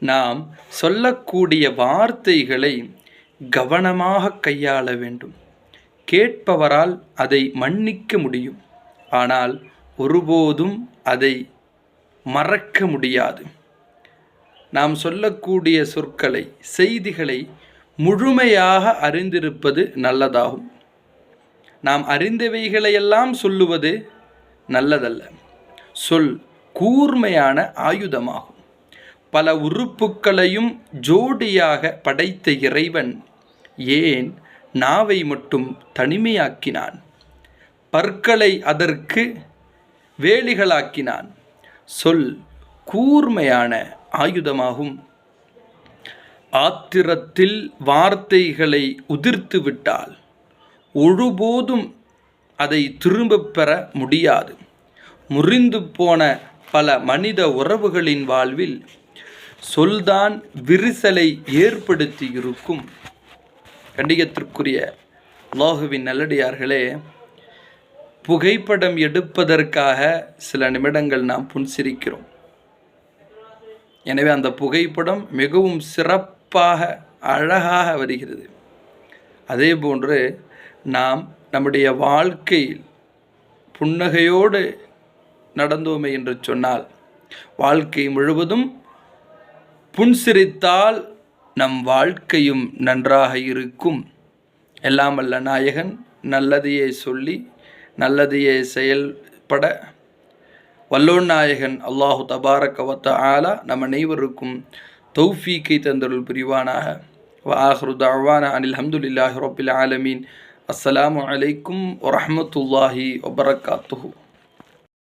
நாம் சொல்லக்கூடிய வார்த்தைகளை கவனமாக கையாள வேண்டும். கேட்பவரால் அதை மன்னிக்க முடியும். ஆனால் ஒருபோதும் அதை மறக்க முடியாது. நாம் சொல்லக்கூடிய சொற்களை செய்திகளை முழுமையாக அறிந்திருப்பது நல்லதாகும். நாம் அறிந்தவைகளையெல்லாம் சொல்லுவது நல்லதல்ல. சொல் கூர்மையான ஆயுதமாகும். பல உறுப்புக்களையும் ஜோடியாக படைத்த இறைவன் ஏன் நாவை மட்டும் தனிமையாக்கினான்? பற்களை அதற்கு வேலிகளாக்கினான். சொல் கூர்மையான ஆயுதமாகும். ஆத்திரத்தில் வார்த்தைகளை உதிர்த்து விட்டால் ஒருபோதும் அதை திரும்பப் பெற முடியாது. முறிந்து போன பல மனித உறவுகளின் வாழ்வில் சொல்தான் விரிசலை ஏற்படுத்தி இருக்கும் கண்டிகத்திற்குரிய லோகுவின் நல்லடியார்களே புகைப்படம் எடுப்பதற்காக சில நிமிடங்கள் நாம் புன்சிரிக்கிறோம். எனவே அந்த புகைப்படம் மிகவும் சிறப்பாக அழகாக வருகிறது. அதே போன்று நாம் நம்முடைய வாழ்க்கையில் புன்னகையோடு நடந்தோமே என்று சொன்னால் வாழ்க்கை முழுவதும் புன்சிரித்தால் நம் வாழ்க்கையும் நன்றாக இருக்கும் எல்லாம் அல்ல நாயகன் நல்லதையே சொல்லி நல்லதையே செயல்பட வல்லோன் நாயகன் அல்லாஹு தபாரகவத்த ஆலா நம் அனைவருக்கும் தௌஃபீக்கை தந்தருள் புரிவானாக وآخر دعوانا عن الحمد لله رب العالمين السلام عليكم ورحمة الله وبركاته